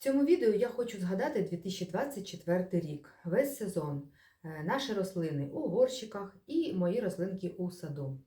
цьому відео я хочу згадати 2024 рік, весь сезон, е, наші рослини у горщиках і мої рослинки у саду.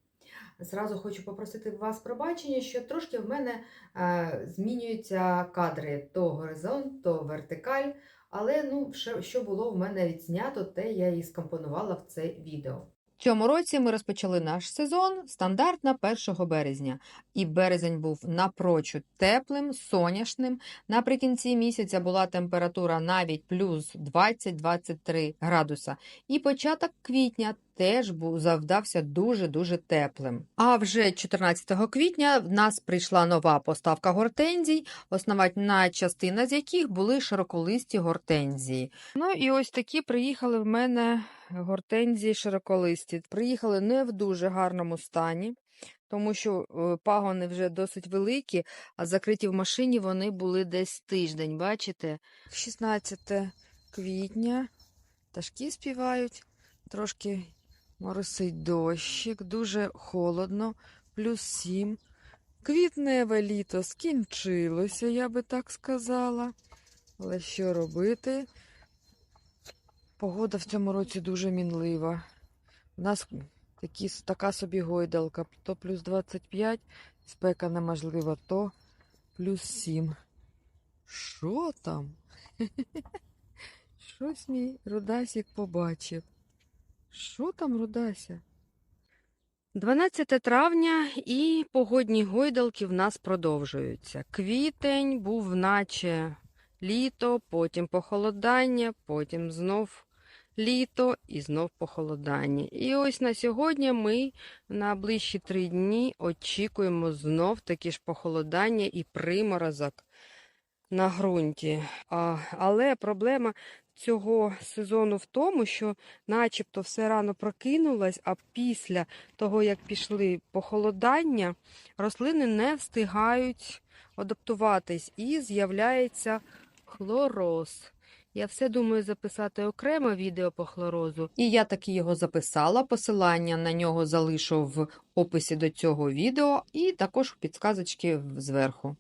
Зразу хочу попросити вас пробачення, що трошки в мене е, змінюються кадри то горизонт, то вертикаль. Але ну, що було в мене відзнято, те я і скомпонувала в це відео. Цьому році ми розпочали наш сезон стандартно 1 березня, і березень був напрочуд теплим, соняшним. Наприкінці місяця була температура навіть плюс 20-23 градуса. І початок квітня теж був завдався дуже-дуже теплим. А вже 14 квітня в нас прийшла нова поставка гортензій, основна частина з яких були широколисті гортензії. Ну і ось такі приїхали в мене гортензії широколисті. Приїхали не в дуже гарному стані, тому що е, пагони вже досить великі, а закриті в машині вони були десь тиждень. Бачите? 16 квітня. Пташки співають, трошки моросить дощик, дуже холодно, плюс 7. Квітневе літо скінчилося, я би так сказала. Але що робити? Погода в цьому році дуже мінлива. У нас такі, така собі гойдалка. То плюс 25, спека неможлива, то плюс 7. Що там? Щось мій Рудасік побачив. Що там, Рудася? 12 травня і погодні гойдалки в нас продовжуються. Квітень був наче літо, потім похолодання, потім знов літо і знов похолодання. І ось на сьогодні ми на ближчі три дні очікуємо знов такі ж похолодання і приморозок на ґрунті. А, але проблема цього сезону в тому, що начебто все рано прокинулось, а після того, як пішли похолодання, рослини не встигають адаптуватись і з'являється хлороз. Я все думаю записати окремо відео по хлорозу. І я таки його записала. Посилання на нього залишу в описі до цього відео і також в підсказочки зверху.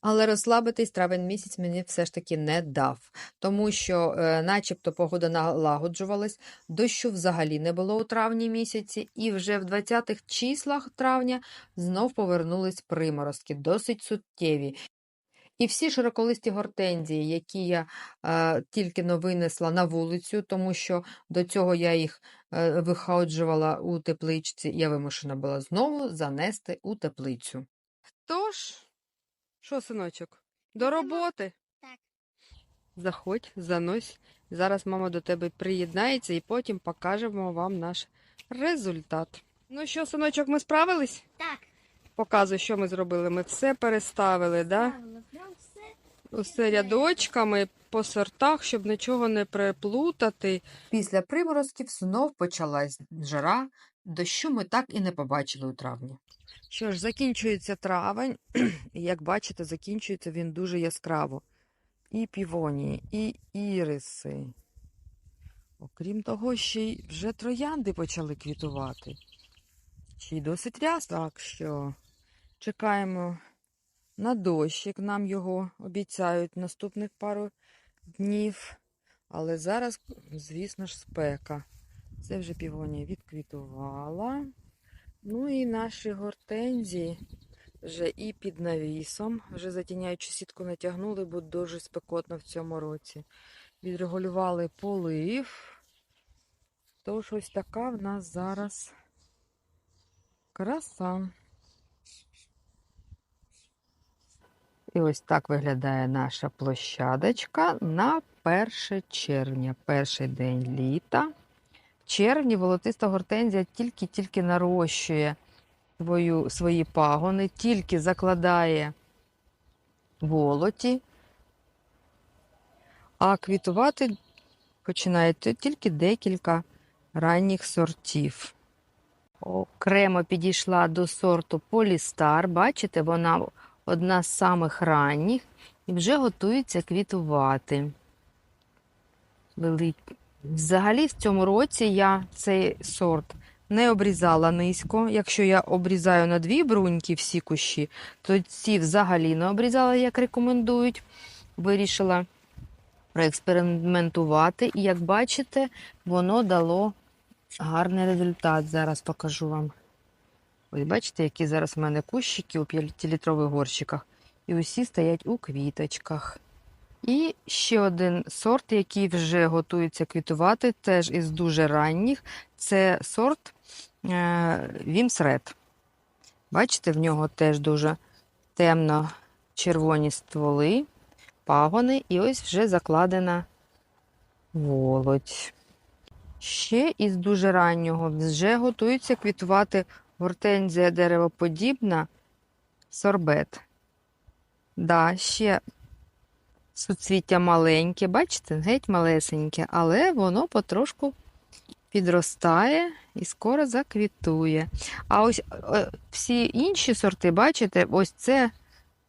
Але розслабитись травень місяць мені все ж таки не дав, тому що, е, начебто, погода налагоджувалась, дощу взагалі не було у травні місяці, і вже в 20-х числах травня знов повернулись приморозки, досить суттєві. І всі широколисті гортензії, які я е, тільки но винесла на вулицю, тому що до цього я їх е, виходжувала у тепличці, я вимушена була знову занести у теплицю. Тож, що, синочок, до роботи? Так. Заходь, занось. Зараз мама до тебе приєднається і потім покажемо вам наш результат. Ну що, синочок, ми справились? Так, Показуй, що ми зробили. Ми все переставили, так? Да? Усе рядочками по сортах, щоб нічого не переплутати. Після приморозків знов почалась жара, дощу ми так і не побачили у травні. Що ж, закінчується травень, і як бачите, закінчується він дуже яскраво. І півонії, і іриси. Окрім того, ще й вже троянди почали квітувати. Ще й досить рясно, так що чекаємо на дощик, нам його обіцяють наступних пару днів. Але зараз, звісно ж, спека. Це вже півонія відквітувала. Ну і наші гортензії вже і під навісом, вже затіняючи сітку натягнули, бо дуже спекотно в цьому році. Відрегулювали полив. Тож ось така в нас зараз краса. І ось так виглядає наша площадочка на 1 червня, перший день літа. Червні волотиста гортензія тільки-тільки нарощує свою, свої пагони, тільки закладає волоті, а квітувати починає тільки декілька ранніх сортів. Окремо підійшла до сорту Полістар. Бачите, вона одна з самих ранніх і вже готується квітувати. Велик- Взагалі, в цьому році я цей сорт не обрізала низько. Якщо я обрізаю на дві бруньки всі кущі, то ці взагалі не обрізала, як рекомендують. вирішила проекспериментувати. І як бачите, воно дало гарний результат. Зараз покажу вам. Ось бачите, які зараз в мене кущики у 5-літрових горщиках. І усі стоять у квіточках. І ще один сорт, який вже готується квітувати, теж із дуже ранніх. Це сорт Вімсред. Бачите, в нього теж дуже темно-червоні стволи, пагони, і ось вже закладена володь. Ще із дуже раннього вже готується квітувати гортензія деревоподібна сорбет. Да, ще суцвіття маленьке, бачите, геть малесеньке, але воно потрошку підростає і скоро заквітує. А ось е, всі інші сорти, бачите, ось це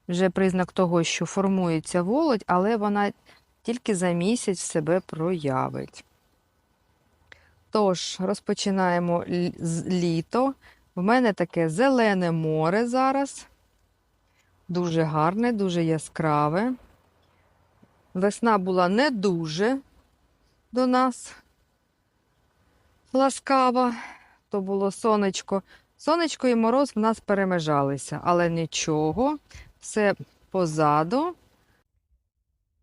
вже признак того, що формується володь, але вона тільки за місяць себе проявить. Тож, розпочинаємо з літо. В мене таке зелене море зараз. Дуже гарне, дуже яскраве. Весна була не дуже до нас ласкава, то було сонечко. Сонечко і мороз в нас перемежалися, але нічого, все позаду.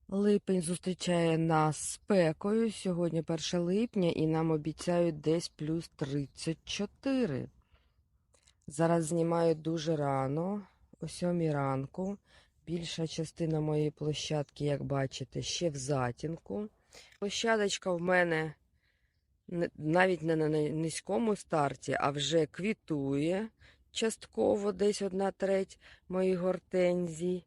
Липень зустрічає нас спекою. Сьогодні 1 липня і нам обіцяють десь плюс 34. Зараз знімаю дуже рано, о 7 ранку. Більша частина моєї площадки, як бачите, ще в затінку. Площадочка в мене навіть не на низькому старті, а вже квітує частково, десь одна треть моїх гортензій.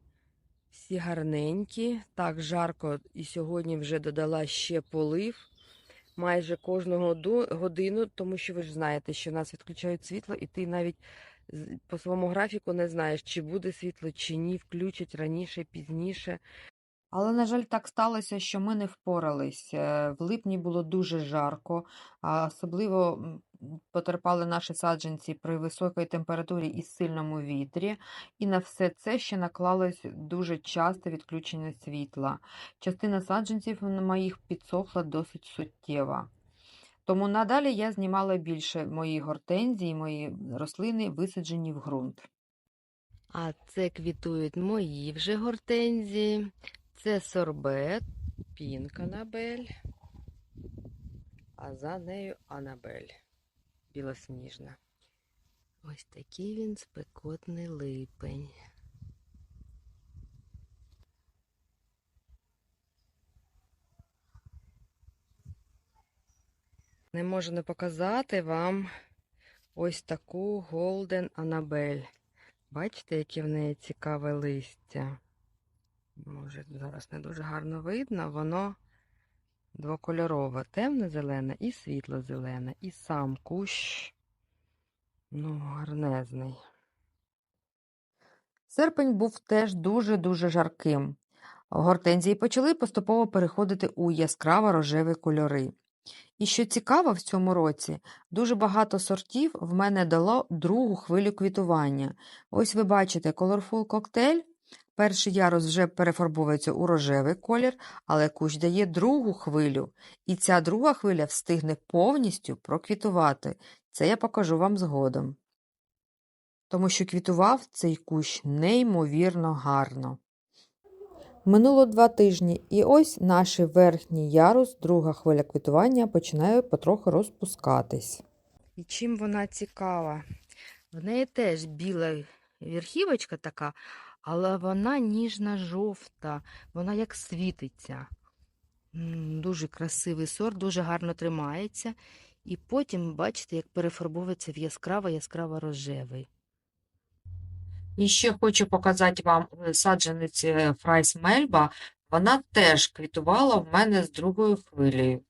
Всі гарненькі. Так, жарко, і сьогодні вже додала ще полив майже кожного годину, тому що ви ж знаєте, що нас відключають світло, і ти навіть по своєму графіку не знаєш, чи буде світло, чи ні, включать раніше, пізніше. Але, на жаль, так сталося, що ми не впорались. Е, В липні було дуже жарко, особливо потерпали наші саджанці при високій температурі і сильному вітрі. І на все це ще наклалось дуже часте відключення світла. Частина саджанців моїх підсохла досить суттєво. Тому надалі я знімала більше мої гортензії, мої рослини висаджені в ґрунт. А це квітують мої вже гортензії. Це сорбет, пінк Анабель, а за нею Анабель білосніжна. Ось такий він спекотний липень. Не можу не показати вам ось таку Golden Annabelle. Бачите, яке в неї цікаве листя. Може, зараз не дуже гарно видно, воно двокольорове, темне-зелене і світло-зелене. І сам кущ, ну, гарнезний. Серпень був теж дуже-дуже жарким. Гортензії почали поступово переходити у яскраво рожеві кольори. І що цікаво в цьому році, дуже багато сортів в мене дало другу хвилю квітування. Ось ви бачите Colorful Cocktail. Перший ярус вже перефарбовується у рожевий колір, але кущ дає другу хвилю. І ця друга хвиля встигне повністю проквітувати. Це я покажу вам згодом. Тому що квітував цей кущ неймовірно гарно. Минуло два тижні, і ось наш верхній ярус, друга хвиля квітування, починає потроху розпускатись. І чим вона цікава? В неї теж біла верхівочка така, але вона ніжно-жовта, вона як світиться. Дуже красивий сорт, дуже гарно тримається. І потім, бачите, як перефарбовується в яскраво-яскраво рожевий. І ще хочу показати вам е, саджанець е, Фрайс Мельба. Вона теж квітувала в мене з другою хвилею.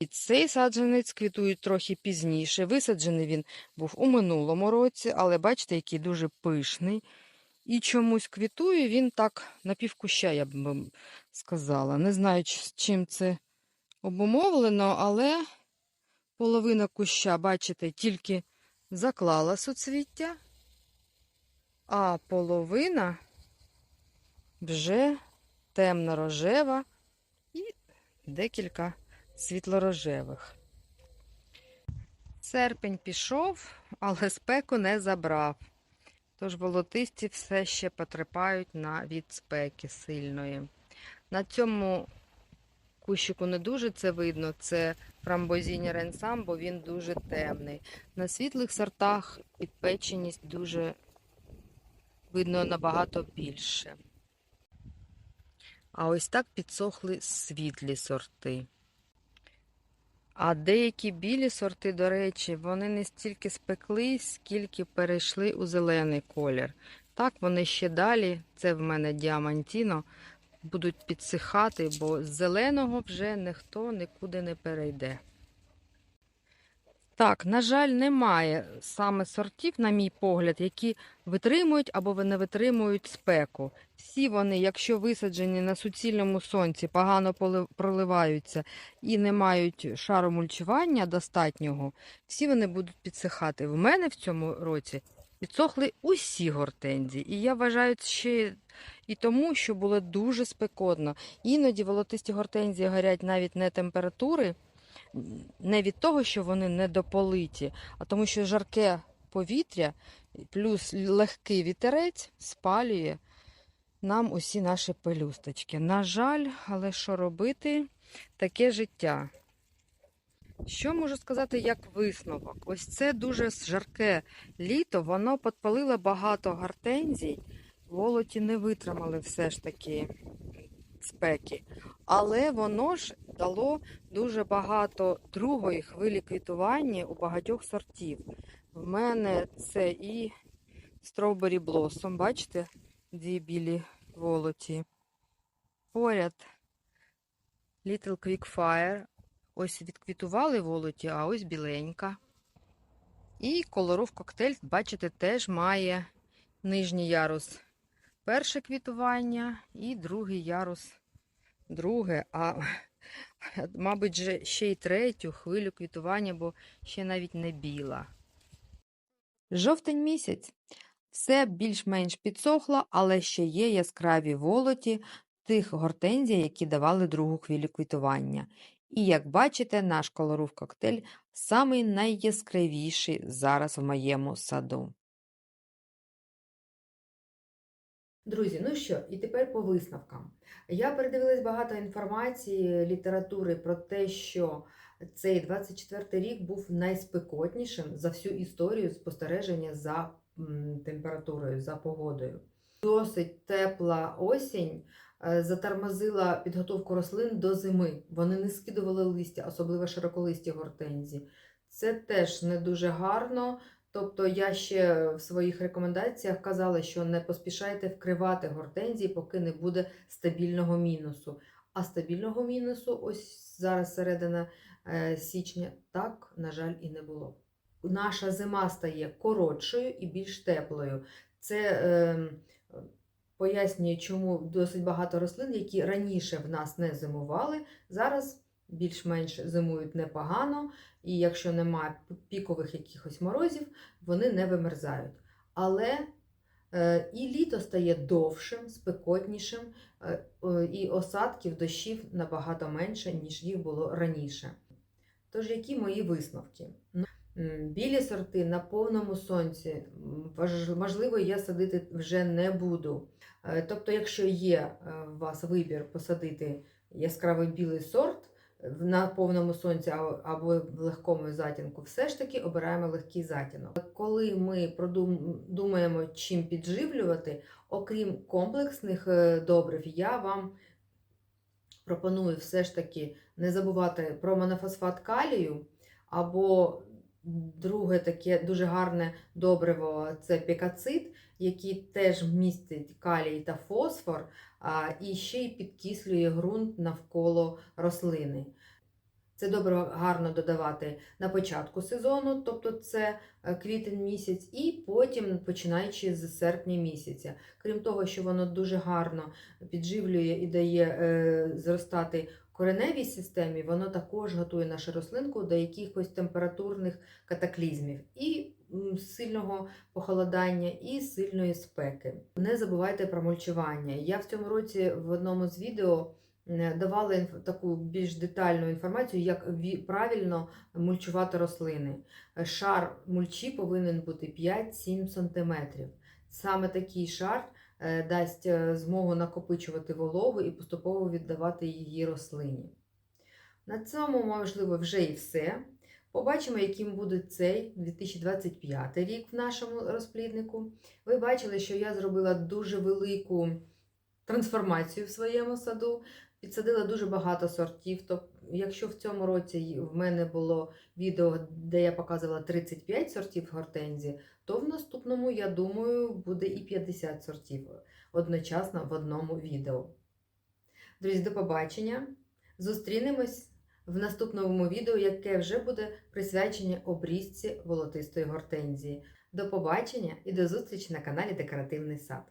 І цей саджанець квітує трохи пізніше. Висаджений він був у минулому році, але бачите, який дуже пишний. І чомусь квітує він так напівкуща, я б сказала. Не знаю, з чим це обумовлено, але половина куща, бачите, тільки заклала суцвіття, а половина вже темно-рожева і декілька світлорожевих. Серпень пішов, але спеку не забрав. Тож волотисті все ще потерпають на від спеки сильної. На цьому кущику не дуже це видно. Це фрамбозіні ренсам, бо він дуже темний. На світлих сортах підпеченість дуже видно набагато більше. А ось так підсохли світлі сорти. А деякі білі сорти, до речі, вони не стільки спекли, скільки перейшли у зелений колір. Так вони ще далі, це в мене діамантіно, будуть підсихати, бо з зеленого вже ніхто нікуди не перейде. Так, на жаль, немає саме сортів, на мій погляд, які витримують або не витримують спеку. Всі вони, якщо висаджені на суцільному сонці, погано проливаються і не мають шару мульчування достатнього, всі вони будуть підсихати. В мене в цьому році підсохли усі гортензії. І я вважаю ще і тому, що було дуже спекотно. Іноді волотисті гортензії горять навіть не температури, не від того, що вони недополиті, а тому, що жарке повітря плюс легкий вітерець спалює нам усі наші пелюсточки. На жаль, але що робити? Таке життя. Що можу сказати як висновок? Ось це дуже жарке літо, воно підпалило багато гортензій, волоті не витримали все ж таки спеки. Але воно ж дало дуже багато другої хвилі квітування у багатьох сортів. В мене це і Strawberry Blossom, бачите, дві білі волоті. Поряд Little Quickfire. Ось відквітували волоті, а ось біленька. І колоров коктейль, бачите, теж має нижній ярус перше квітування і другий ярус друге, а мабуть, ще й третю хвилю квітування, бо ще навіть не біла. Жовтень місяць. Все більш-менш підсохло, але ще є яскраві волоті тих гортензій, які давали другу хвилю квітування. І як бачите, наш колорув коктейль самий найяскравіший зараз в моєму саду. Друзі, ну що, і тепер по висновкам. Я передивилась багато інформації, літератури про те, що цей 24-й рік був найспекотнішим за всю історію спостереження за температурою, за погодою. Досить тепла осінь е, затормозила підготовку рослин до зими. Вони не скидували листя, особливо широколисті гортензії. Це теж не дуже гарно. Тобто я ще в своїх рекомендаціях казала, що не поспішайте вкривати гортензії, поки не буде стабільного мінусу. А стабільного мінусу, ось зараз середина е, січня, так, на жаль, і не було. Наша зима стає коротшою і більш теплою. Це е, пояснює, чому досить багато рослин, які раніше в нас не зимували, зараз більш-менш зимують непогано, і якщо немає пікових якихось морозів, вони не вимерзають. Але е, і літо стає довшим, спекотнішим, е, і осадків дощів набагато менше, ніж їх було раніше. Тож, які мої висновки? Ну, Білі сорти на повному сонці, можливо, я садити вже не буду. Е, Тобто, якщо є у вас вибір посадити яскравий білий сорт, на повному сонці або в легкому затінку, все ж таки обираємо легкий затінок. Коли ми думаємо, чим підживлювати, окрім комплексних е, добрив, я вам пропоную все ж таки не забувати про монофосфат калію, або друге таке дуже гарне добриво це пікацит, який теж містить калій та фосфор, і ще й підкислює ґрунт навколо рослини. Це добре гарно додавати на початку сезону, тобто це е, квітень місяць, і потім починаючи з серпня місяця. Крім того, що воно дуже гарно підживлює і дає е, зростати кореневій системі, воно також готує нашу рослинку до якихось температурних катаклізмів. І сильного похолодання і сильної спеки. Не забувайте про мульчування. Я в цьому році в одному з відео давала таку більш детальну інформацію, як правильно мульчувати рослини. Шар мульчі повинен бути 5-7 см. Саме такий шар дасть е, змогу накопичувати вологу і поступово віддавати її рослині. На цьому, можливо, вже і все. Побачимо, яким буде цей 2025 рік в нашому розпліднику. Ви бачили, що я зробила дуже велику трансформацію в своєму саду, підсадила дуже багато сортів. Тобто, якщо в цьому році в мене було відео, де я показувала 35 сортів гортензії, то в наступному, я думаю, буде і 50 сортів одночасно в одному відео. Друзі, до побачення! Зустрінемось в наступному відео, яке вже буде присвячене обрізці волотистої гортензії. До побачення і до зустрічі на каналі Декоративний сад.